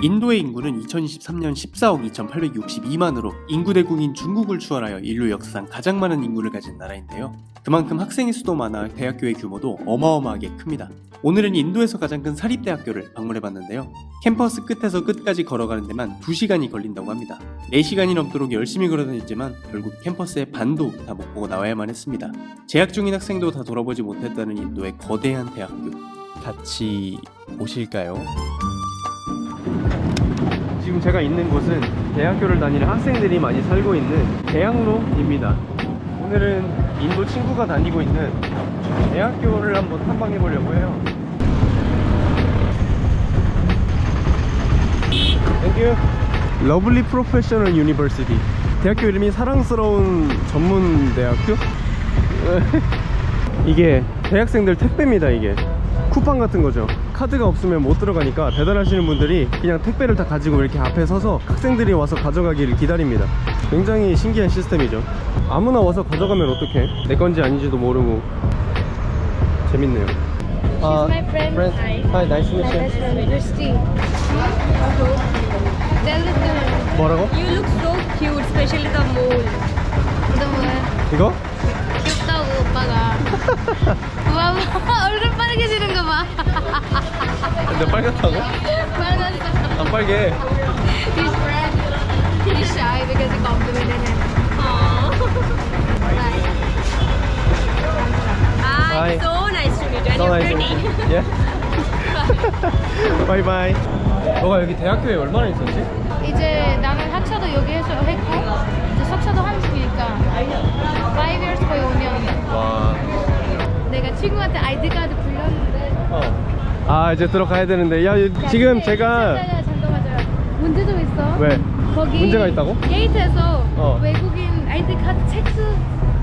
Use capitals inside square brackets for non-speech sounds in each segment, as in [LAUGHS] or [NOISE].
인도의 인구는 2023년 14억 2,862만으로 인구 대국인 중국을 추월하여 인류 역사상 가장 많은 인구를 가진 나라인데요. 그만큼 학생의 수도 많아 대학교의 규모도 어마어마하게 큽니다. 오늘은 인도에서 가장 큰 사립대학교를 방문해봤는데요. 캠퍼스 끝에서 끝까지 걸어가는 데만 2시간이 걸린다고 합니다. 4시간이 넘도록 열심히 걸어다녔지만 결국 캠퍼스의 반도 다 못 보고 나와야만 했습니다. 재학 중인 학생도 다 돌아보지 못했다는 인도의 거대한 대학교. 같이 보실까요? 지금 제가 있는 곳은 대학교를 다니는 학생들이 많이 살고 있는 대학로입니다. 오늘은 인도 친구가 다니고 있는 대학교를 한번 탐방해 보려고 해요. 땡큐. 러블리 프로페셔널 유니버시티. 대학교 이름이 사랑스러운 전문 대학교? [LAUGHS] 이게 대학생들 택배입니다, 이게. 쿠팡 같은 거죠. 카드가 없으면 못 들어가니까 배달하시는 분들이 그냥 택배를 다 가지고 이렇게 앞에 서서 학생들이 와서 가져가기를 기다립니다. 굉장히 신기한 시스템이죠. 아무나 와서 가져가면 어떡해? 내 건지 아닌지도 모르고 재밌네요. 아, my friend. Hi. Hi, nice to meet you. Christy. Tell to him. 뭐라고? You look so cute, especially the mole. The mole. 이거? 귀엽다고 오빠가. 와, 얼굴 빨개지는 거 봐. 근데 빨갛다고? 빨간색. 안 빨개. He's red. He's shy because he complimented him. Hi. Hi. So nice to meet you. And you're pretty. Yeah. 바이바이. 너가 여기 대학교에 얼마나 있었지? 이제 나는 학차도 여기에서 했고 이제 석차도 한국이니까 5 years 거의 5년 와. 내가 친구한테 아이디 카드 불렸는데 어. 아 이제 들어가야 되는데 야 지금 제가 잠깐만 잠깐만 문제 좀 있어 왜? 거기 문제가 있다고? 게이트에서 어. 외국인 아이디 카드 체크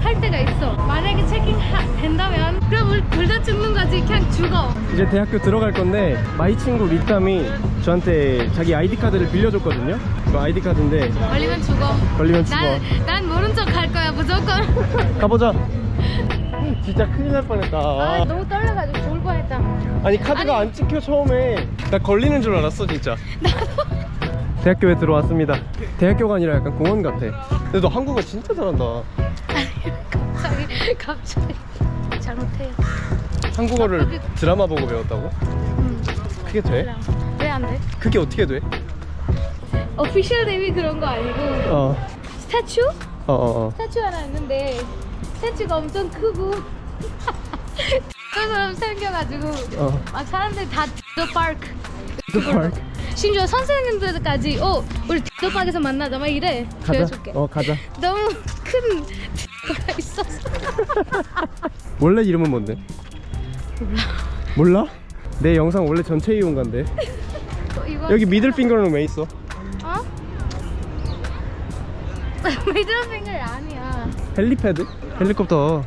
할 때가 있어 만약에 체킹 하- 된다면 그럼 둘다 죽는 거지 그냥 죽어 이제 대학교 들어갈 건데 마이 친구 리땀이 저한테 자기 아이디 카드를 빌려줬거든요. 그 아이디 카드인데 걸리면 죽어 걸리면 죽어. 난, 난 모른 척 무조건 [LAUGHS] 가보자. 진짜 큰일 날 뻔했다. 아 너무 떨려가지고 죽을 뻔했다 아니 카드가. 안 찍혀 처음에 나 걸리는 줄 알았어 진짜 대학교에 들어왔습니다 대학교가 아니라 약간 공원 같아 근데 너 한국어 진짜 잘한다 갑자기 갑자기 잘못해요 한국어를 거기- 드라마 보고 배웠다고? 응. 그게 돼? 왜 안 돼? 그게 어떻게 돼? 오피셜 데뷔 그런 거 아니고 어어어어 스태츄? 어, 어. 스태츄 하나 있는데 스태츄가 엄청 크고 [LAUGHS] 그처럼 생겨가지고 어. 막 사람들이 다 The park. 심지어 선생님들까지 어 우리 디더 파크에서 만나자 막 이래 가자 어 가자 너무 큰 디더가 있어서 [LAUGHS] 원래 이름은 뭔데? 몰라? 내 영상 원래 전체 이용가인데 어, 이거 여기 미들 핑거는 왜 있어? 어? 미들 핑거 아니야 헬리패드? 헬리콥터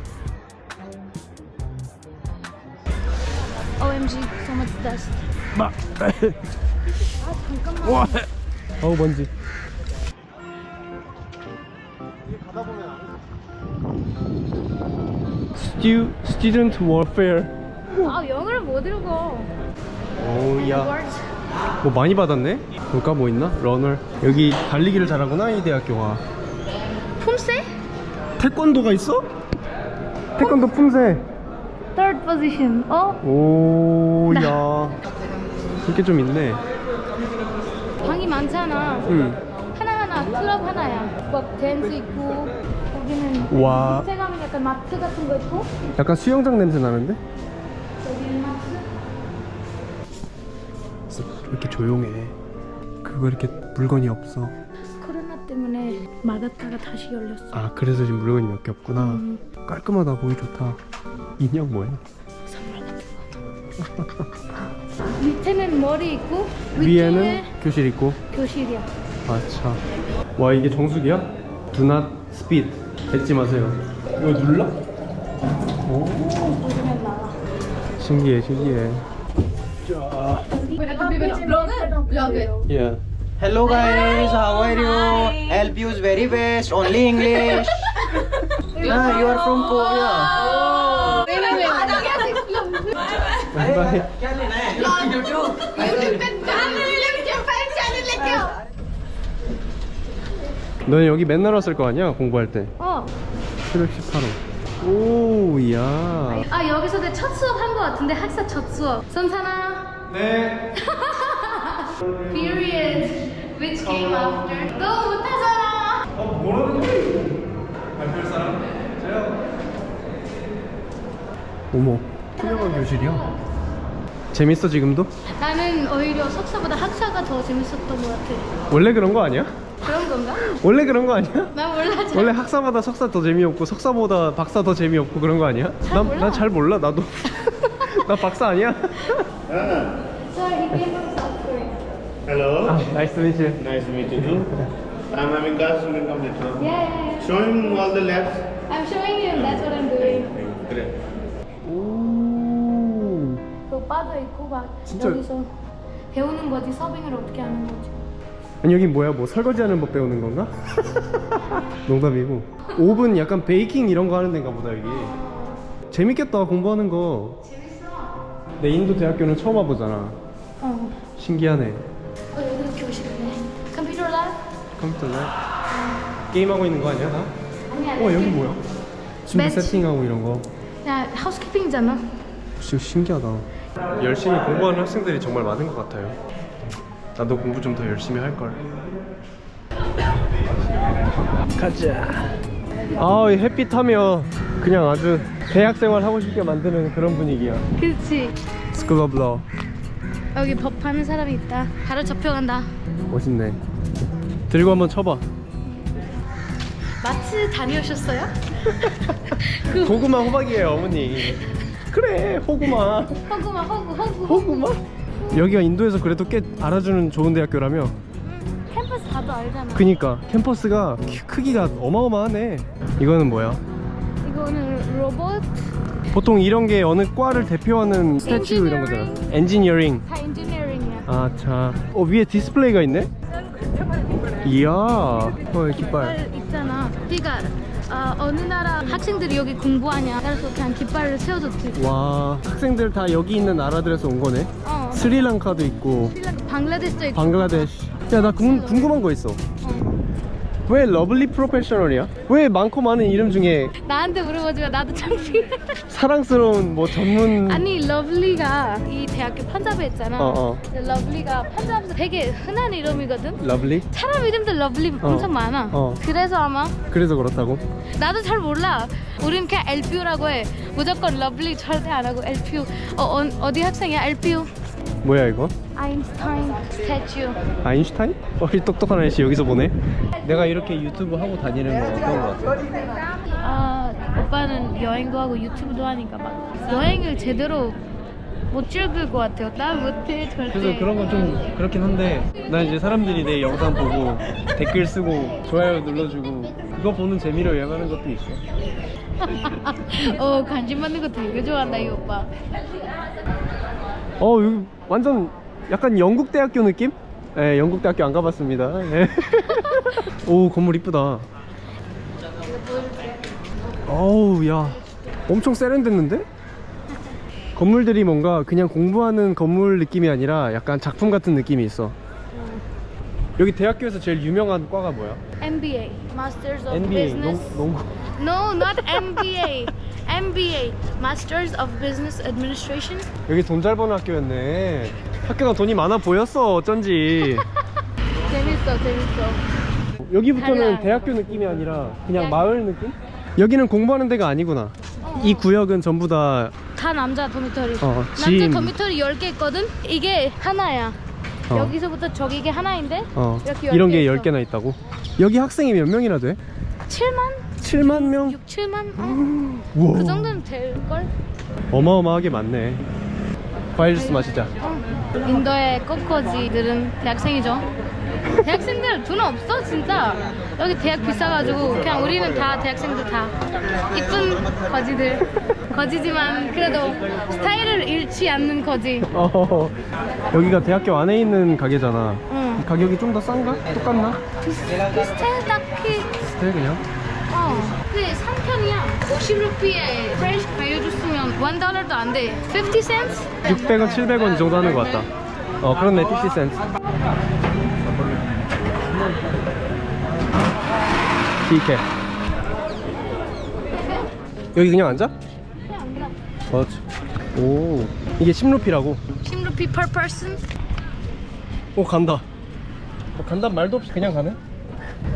OMG so much dust 막 아 잠깐만 와 어우 먼지 Stu, Student Warfare 아 영어를 못 읽어 오야 Words. 뭐 많이 받았네? 볼까 뭐 있나? 러너 여기 달리기를 잘하구나 이 대학교가? 태권도가 있어? 태권도 품새. Third position. 어? 오야. 이렇게 좀 있네. 방이 많잖아. 응. 하나하나 클럽 하나야. 막 댄스 있고 거기는 와. 밑에 가면 약간 마트 같은 거 있고? 약간 수영장 냄새 나는데? 여기는 마트? 이렇게 조용해? 그거 이렇게 물건이 없어 막았다가 다시 열렸어. 아 그래서 지금 물건이 몇 개 없구나. 음, 깔끔하다 보기 좋다. 인형 뭐야? 선물 같은 거 [LAUGHS] 밑에는 머리 있고 위에는 교실 있고. 교실이야 아차. 와 이게 정수기야? Do not speed. 뱉지 마세요. 이거 눌러? 오. 누르면 나와. 신기해 신기해. 자. yeah. Hello guys, how are you? Help you is very best, only English. nah, you are from Korea. 너 여기 맨날 왔을 거 아니야? 공부할 때. 어. 718호. 오, 이야. 아 여기서 내 첫 수업 한 거 같은데 학사 첫 수업. 선사나. 네. Period. Which came after. 너 못하잖아. 어, 뭐라는 거야 이거? 발표할 사람? 저요. 어머, 훌륭한 교실이야. 재밌어 지금도? 나는 오히려 석사보다 학사가 더 재밌었던 것 같아. 원래 그런 거 아니야? 그런 건가? 원래 그런 거 아니야? 난 몰라. 잘. 원래 학사마다 석사 더 재미없고 석사보다 박사 더 재미없고 그런 거 아니야? 잘 몰라. 난잘 몰라 나도. [LAUGHS] 나 박사 아니야? He gave us software. Hello. 아, 나이스 미츠. Nice to meet you. I'm having class student come later. Yeah, yeah, yeah. Show him all the labs. I'm showing you. That's what I'm doing. Great. 오. 그 오빠도 있고 막 진짜- 여기서 배우는 거지 서빙을 어떻게 하는 거지. 아니 여기 뭐야 뭐 설거지하는 법 배우는 건가? 농담이고 오븐 약간 베이킹 이런 거 하는 데인가 보다 여기 재밌겠다 공부하는 거 재밌어. 내 인도 대학교는 처음 와보잖아 어. 신기하네 컴퓨터 날 게임하고 있는 거 아니야 나? 어 여기 뭐야? 준비 매치. 세팅하고 이런 거 야 하우스키핑이잖아. 진짜 신기하다 열심히 공부하는 학생들이 정말 많은 것 같아요 나도 공부 좀 더 열심히 할걸 가자 아이 햇빛 하면 그냥 아주 대학생활 하고 싶게 만드는 그런 분위기야 그렇지. 스쿨 오브 러 여기 법하는 사람이 있다. 바로 접혀간다. 멋있네 들고 한번 쳐봐 마트 다녀오셨어요? [LAUGHS] 그 고구마 호박이에요 어머니 그래 호구마 허구마 허구 허구. 호구마 여기가 인도에서 그래도 꽤 알아주는 좋은 대학교라며 캠퍼스 다도 알잖아. 그니까 캠퍼스가 키- 크기가 어마어마하네 이거는 뭐야? 이거는 로봇 보통 이런 게 어느 과를 대표하는 스태츄 이런 거잖아 엔지니어링 다 인지니어링이야. 아차 어 위에 디스플레이가 있네? 이야 어 깃발 깃발 있잖아. 그러니까 어, 어느 나라 학생들이 여기 공부하냐 그래서 그냥 깃발을 세워줬지. 와 학생들 다 여기 있는 나라들에서 온 거네 어. 스리랑카도 있고 스리랑카, 방글라데시도 있고. 방글라데시 야 나 궁금한 거 있어 왜 러블리 프로페셔널이야? 왜 많고 많은 이름 중에 나한테 물어보지만 나도 창피해. 사랑스러운 뭐 전문 아니 러블리가 이 대학교 판자부에 있잖아. 어, 어. 근데 러블리가 판자부에서 되게 흔한 이름이거든. 러블리? 사람 이름도 러블리 어. 엄청 많아. 어. 그래서 아마 그래서 그렇다고? 나도 잘 몰라. 우린 그냥 LPU라고 해. 무조건 러블리 절대 안 하고 LPU. 어, 어 어디 학생이야? LPU. 뭐야 이거? 아인슈타인 스태츄. 아인슈타인? 어, 이 똑똑한 아저씨 여기서 보네 내가 이렇게 유튜브 하고 다니는 거 어떤 거 같아? 아 오빠는 여행도 하고 유튜브도 하니까 막 여행을 제대로 못 즐길 것 같아요. 난 못해 절대. 그래서 그런 건 좀 그렇긴 한데 난 이제 사람들이 내 영상 보고 댓글 쓰고 좋아요 눌러주고 그거 보는 재미로 여행하는 것도 있어 [LAUGHS] 어 관심 받는 거 되게 좋아한다 이 오빠. 어 여기 완전 약간 영국 대학교 느낌? 예, 영국 대학교 안 가봤습니다 예. [LAUGHS] 오 건물 이쁘다 어우 야 엄청 세련됐는데? 건물들이 뭔가 그냥 공부하는 건물 느낌이 아니라 약간 작품 같은 느낌이 있어 여기 대학교에서 제일 유명한 과가 뭐야? MBA, Masters of NBA 농, Business. 농구 No, not MBA. MBA, Masters of Business Administration. 여기 돈 잘 버는 학교였네 학교가 돈이 많아 보였어 어쩐지 [LAUGHS] 재밌어, 재밌어. 여기부터는 달라. 대학교 느낌이 아니라 그냥 마을 느낌? 여기는 공부하는 데가 아니구나 이 구역은 전부 다 다 남자 도미토리. 어, 남자 짐. 도미토리 10개 있거든? 이게 하나야. 어. 여기서부터 저기 이게 하나인데? 어, 이렇게 이런 10개 게 있어. 10개나 있다고 여기 학생이 몇 명이나 돼? 7만? 7만 명? 6, 7만? 어. 우와 그 정도는 될걸? 어마어마하게 많네 과일 주스 마시자 어. 인도의 꼬꼬지들은 대학생이죠. 대학생들 돈 없어 진짜. 여기 대학 비싸가지고 그냥 우리는 다 대학생들 다 이쁜 거지들. 거지지만 그래도 스타일을 잃지 않는 거지. 어, 여기가 대학교 안에 있는 가게잖아 응. 가격이 좀 더 싼가? 똑같나? 비슷해 딱히. 비슷해 그냥 어. 근데 3 편이야. 50루피에 프레시 주스면 1달러도 안 돼. 50 cents? 600원, 700원 이 정도 하는 것 같다 어 그렇네 50센트 이렇게 여기 그냥 앉아? 맞지 오 이게 10루피라고 10루피 per person? 오 간다 어, 간단 말도 없이 그냥 가네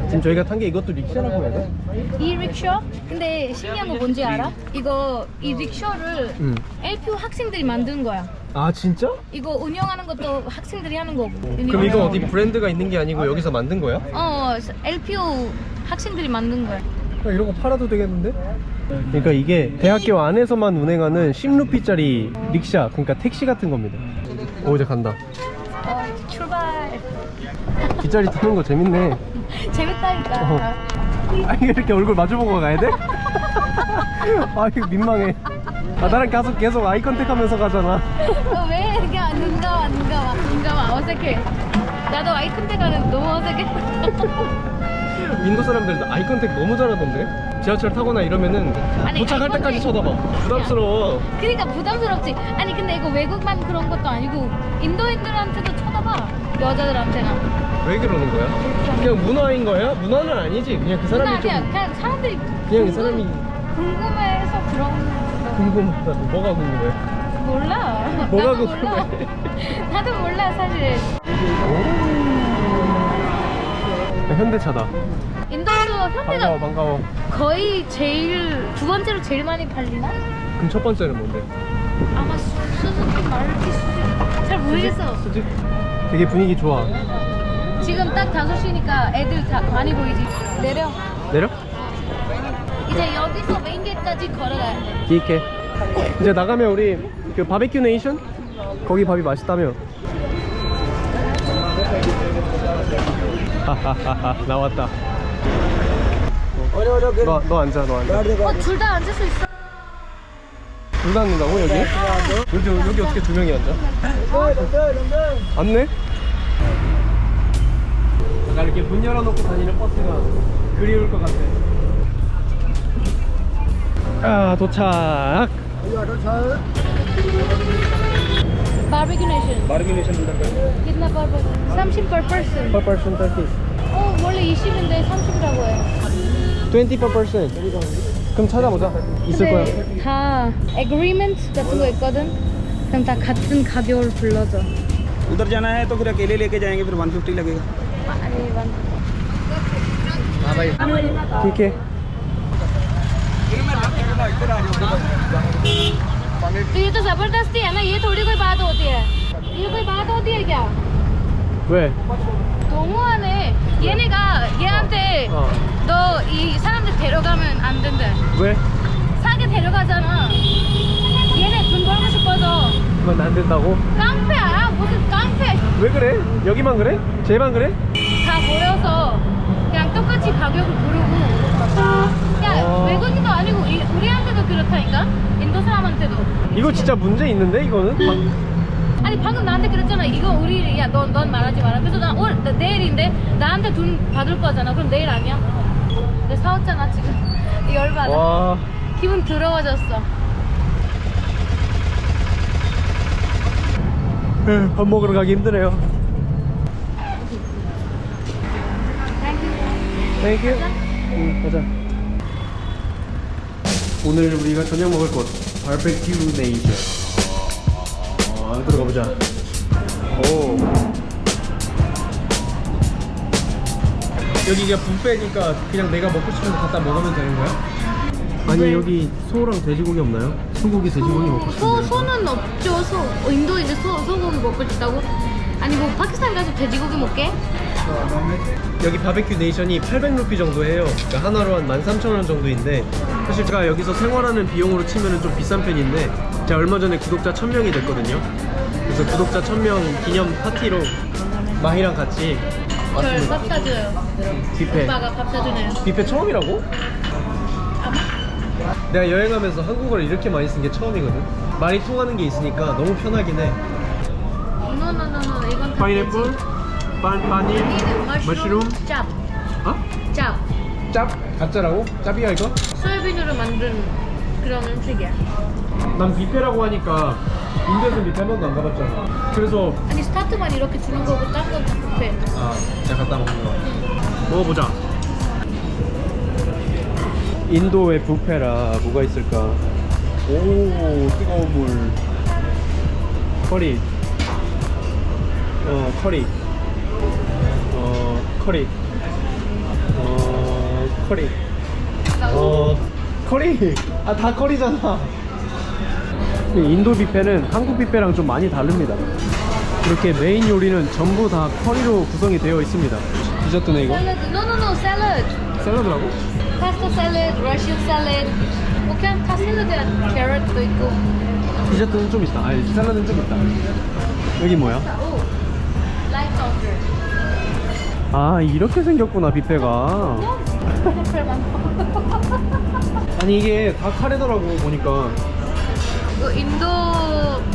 지금 저희가 탄 게 이것도 릭샤라고 해야 돼? 이 릭쇼? 근데 신기한 거 뭔지 알아? 이거 이 릭쇼를 응. LPU 학생들이 만든 거야. 아 진짜? 이거 운영하는 것도 학생들이 하는 거고. 그럼 이거 어디 브랜드가 있는 게 아니고 여기서 만든 거야? 어, LPU 학생들이 만든 거야. 야, 이런 거 팔아도 되겠는데? 그러니까 이게 대학교 안에서만 운행하는 10루피짜리 릭샤 그러니까 택시 같은 겁니다 오 이제 간다 어, 출발. 뒷자리 타는 거 재밌네 재밌다니까. 어. 아 이게 이렇게 얼굴 마주보고 가야 돼? [LAUGHS] 아 이거 민망해 아 나랑 계속 계속 아이 컨택 하면서 가잖아 어, 왜 이렇게 안 눈감아, 눈감아, 눈감아. 어색해. 나도 아이 컨택 하는 너무 어색해. 인도 사람들 아이 컨택 너무 잘하던데 지하철 타거나 이러면은 아니, 도착할 때까지 컨택- 쳐다봐 부담스러워 그러니까 부담스럽지. 아니 근데 이거 외국만 그런 것도 아니고 인도인들한테도 쳐다봐. 여자들한테나. 왜 그러는 거야? 그냥 문화인 거야? 문화는 아니지 그냥 그 사람이 좀 그냥 사람들이 그냥 이 궁금- 사람이 궁금해서 그런 거 궁금하다 뭐가 궁금해 몰라. 뭐가 나도 궁금해? 몰라. [LAUGHS] 나도 몰라 사실. 현대차다 인도에서 현대가 반가워 반가워 거의 제일 두 번째로 제일 많이 팔리나? 그럼 첫 번째는 뭔데? 아마 수- 수즈키 마르티 수즈키 잘 모르겠어. 수직 되게 분위기 좋아 지금 딱 5시니까 애들 다 많이 보이지. 내려. 내려? 이제 여기서 메인 게이트까지 걸어가야 돼. 이렇게 이제 나가면 우리 그 바베큐 네이션 거기 밥이 맛있다며 하하하하 [LAUGHS] 나왔다 너, 너 앉아 너 앉아. 어, 둘 다 앉을 수 있어. 둘 앉는다고 여기? 여기, 여기 어떻게 두 명이 앉아? 앉네? 나 이렇게 문 열어놓고 다니는 버스가 그리울 것 같아. 아 도착. 바비큐 네이 션. 바르기 네이션 분들 कितना पर person? 30 per person. per person 30 어, 원래 20인데 30이라고 해. 20 per person 그럼 찾아보자 있을 거야 근데 다 agreement 같은 거 있거든. 그럼 다 같은 가격을 불러줘. उधर जाना है तो फिर अकेले लेके जाएंगे फिर 150 लगेगा 아니, 완. ठीक है तो ये तो जबरदस्ती है ना ये थोड़ी कोई बात होती है ये कोई बात होती है क्या 왜? 너무하네 얘네가 얘한테 어. 너 이 사람들 데려가면 안 된대 왜? 싸게 데려가잖아 얘네 돈 벌고 싶어서 그건 안 된다고? 깡패야 무슨 깡패 왜 그래? 여기만 그래? 쟤만 그래? 다 모여서 그냥 똑같이 가격을 부르고 야 어. 외국인도 아니고 이- 우리한테도 그렇다니까 인도 사람한테도. 이거 진짜 문제 있는데 이거는? 아니 방금 나한테 그랬잖아. 이거 우리 야넌 넌 말하지 마라. 그래서 나 오늘 나 내일인데 나한테 돈 받을 거잖아. 그럼 내일 아니야? 내가 사왔잖아 지금. 열받아. 와. 기분 더러워졌어. 에휴, 밥 먹으러 가기 힘드네요. 땡큐 응 가자. 오늘 우리가 저녁 먹을 곳 바베큐 네이션 어, 안에 들어가 보자 오 여기가 뷔페니까 그냥 내가 먹고 싶은 거 갖다 먹으면 되는 거야? 아니 여기 소랑 돼지고기 없나요? 소고기 돼지고기 먹고 소, 싶은데 소는 없죠 소 어, 인도 이제 소, 소고기 먹고 싶다고? 아니 뭐 파키스탄 가서 돼지고기 먹게? 여기 바베큐 네이션이 800루피 정도 해요. 그러니까 하나로 한 13,000원 정도인데 사실 제가 여기서 생활하는 비용으로 치면 좀 비싼 편인데 제가 얼마 전에 구독자 1000명이 됐거든요. 그래서 구독자 1000명 기념 파티로 마희랑 같이 왔습니다. 저밥 사줘요 뷔페. 오빠가 밥 사주네요 뷔페 처음이라고? 내가 여행하면서 한국어를 이렇게 많이 쓴 게 처음이거든. 말이 통하는 게 있으니까 너무 편하긴 해. 노노노노 이건 다 파인애플, 돼지. 머쉬룸, 짭 어? 짭. 짭? 가짜라고? 짭이야 이거? 소야빈으로 만든 그런 음식이야 난 뷔페라고 하니까 인도에서 뷔페 한 번도 안 가봤잖아 그래서 아니 스타트만 이렇게 주는 거고 딴건 뷔페 아 내가 갖다 먹는 거 먹어보자 인도의 뷔페라 뭐가 있을까? 오 뜨거운 물. 커리. 어 커리. 어 커리. 어 커리. 어 커리. 아 다 커리잖아. 인도 뷔페는 한국 뷔페랑 좀 많이 다릅니다. 이렇게 메인 요리는 전부 다 커리로 구성이 되어 있습니다. 디저트네 이거? 샐러드. No, no, no. 샐러드. 샐러드라고? 파스타 샐러드, 러시안 샐러드. 뭐 그냥 다 샐러드야. 캐럿도 있고. 디저트는 좀 있다. 아니 샐러드는 좀 있다. 여기 뭐야? 아 이렇게 생겼구나 뷔페가. [LAUGHS] 아니 이게 다 카레더라고 보니까. 이거 인도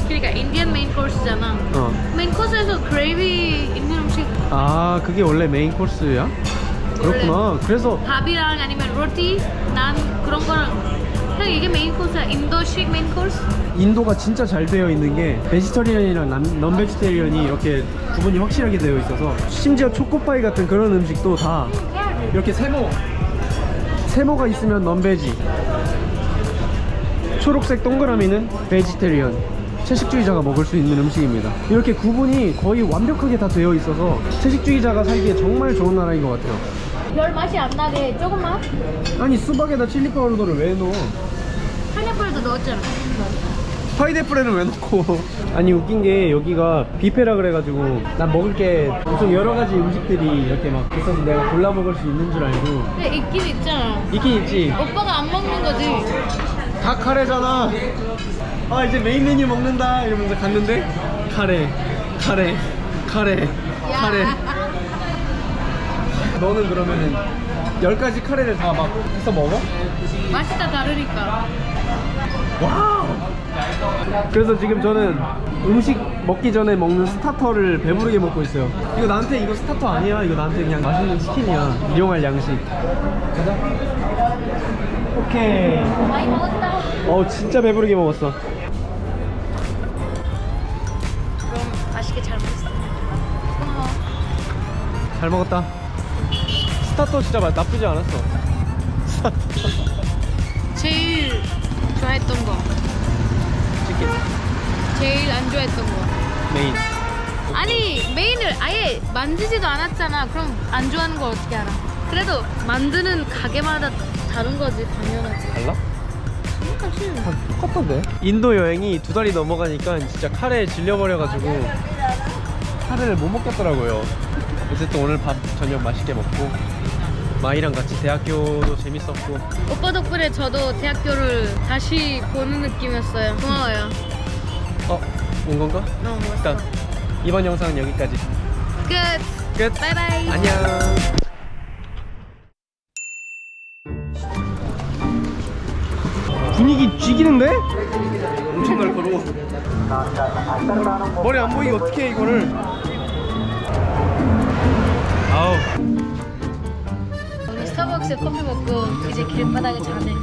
그러니까 인디언 메인 코스잖아. 어. 메인 코스에서 그레이비 있는 음식 아 그게 원래 메인 코스야? 그렇구나. 그래서 밥이랑 아니면 로티, 난 그런 거랑 그냥 이게 메인 코스야. 인도식 메인 코스. 인도가 진짜 잘 되어 있는 게 베지터리언이랑 넌 베지테리언이 이렇게 구분이 확실하게 되어 있어서 심지어 초코파이 같은 그런 음식도 다 이렇게 세모 세모가 있으면 넌베지 초록색 동그라미는 베지테리언 채식주의자가 먹을 수 있는 음식입니다. 이렇게 구분이 거의 완벽하게 다 되어 있어서 채식주의자가 살기에 정말 좋은 나라인 것 같아요. 별 맛이 안 나게 조금만. 아니 수박에다 칠리 파우더를 왜 넣어 파인애플도 넣었잖아. 파인애플에는 왜 넣고 [LAUGHS] 아니 웃긴 게 여기가 뷔페라 그래가지고 난 먹을 게 엄청 여러 가지 음식들이 이렇게 막 있어서 내가 골라 먹을 수 있는 줄 알고 근데 있긴 있잖아. 있긴 있지 오빠가 안 먹는 거지. 다 카레잖아 아 이제 메인 메뉴 먹는다 이러면서 갔는데 카레 카레 카레 카레 [LAUGHS] 너는 그러면은 10가지 카레를 다 막 해서 먹어? 맛이 다 다르니까. 와우. 그래서 지금 저는 음식 먹기 전에 먹는 스타터를 배부르게 먹고 있어요. 이거 나한테 이거 스타터 아니야? 이거 나한테 그냥 맛있는 치킨이야. 이용할 양식. 가자 오케이. 많이 먹었다. 어 진짜 배부르게 먹었어. 그럼 맛있게 잘 먹었어. 고마워. 잘 먹었다. 스타터 진짜 맛- 나쁘지 않았어. 제일 좋아했던 거. 치킨 제일 안 좋아했던 거. 메인 아니 메인을 아예 만지지도 않았잖아. 그럼 안 좋아하는 걸 어떻게 알아? 그래도 만드는 가게마다 다른 거지 당연하지. 달라? 똑같이. 다 똑같던데 인도 여행이 두 달이 넘어가니까 진짜 카레에 질려버려가지고 카레를 못 먹겠더라고요 어쨌든 오늘 밥 저녁 맛있게 먹고 마이랑 같이 대학교도 재밌었고 오빠 덕분에 저도 대학교를 다시 보는 느낌이었어요. 고마워요. 어? 온 건가? 너무 일단 멋있어. 이번 영상은 여기까지 끝. 끝 바이바이. 안녕 분위기 쥐기는데? 엄청 날카로워 머리 안 보이게 어떻게 해 이거를 아우 믹스 커피 먹고 이제 길바닥에 자네.